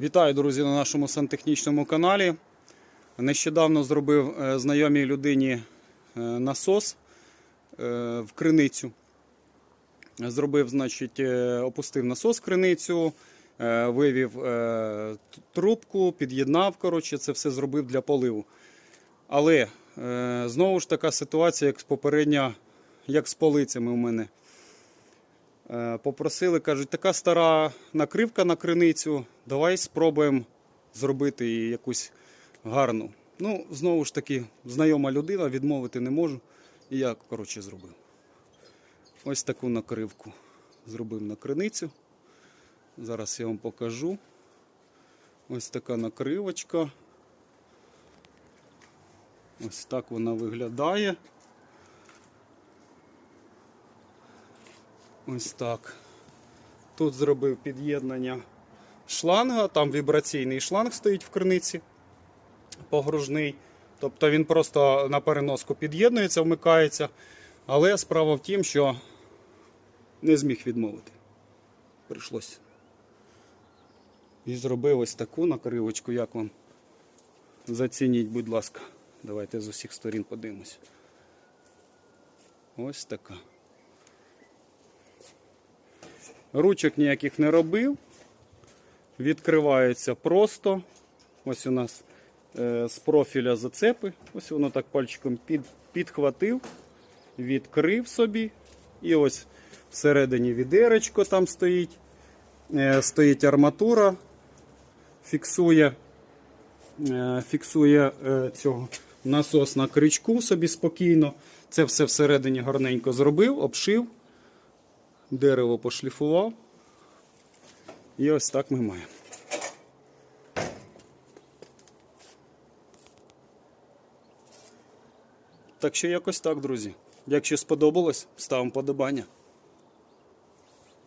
Вітаю, друзі, на нашому сантехнічному каналі. Нещодавно зробив е, знайомій людині е, насос е, в криницю. Зробив, значить, опустив насос в криницю, вивів трубку, під'єднав. Коротше, це все зробив для поливу. Але знову ж така ситуація, як попередня, як з полицями у мене. Е, Попросили, кажуть, така стара накривка на криницю, давай спробуємо зробити її якусь гарну. Ну, знову ж таки, знайома людина, відмовити не можу. І я, коротше, зробив. Ось таку накривку зробив на криницю. Зараз я вам покажу. Ось така накривочка. Ось так вона виглядає. Ось так. Тут зробив під'єднання шланга, там вібраційний шланг стоїть в криниці погружний. Тобто він просто на переноску під'єднується, вмикається. Але справа в тім, що не зміг відмовити. Прийшлося. І зробив ось таку накривочку, як вам. Зацініть, будь ласка. Давайте з усіх сторін подивимось. Ось така. Ручок ніяких не робив. Відкривається просто. Ось у нас е, з профіля зацепи. Ось воно так пальчиком під, підхватив, відкрив собі. І ось всередині відеречко там стоїть. Е, стоїть арматура, фіксує, е, фіксує е, цього насос на крючку собі спокійно. Це все всередині гарненько зробив, обшив. Дерево пошліфував. І ось так ми маємо. Так що якось так, друзі. Якщо сподобалось, ставимо подобання.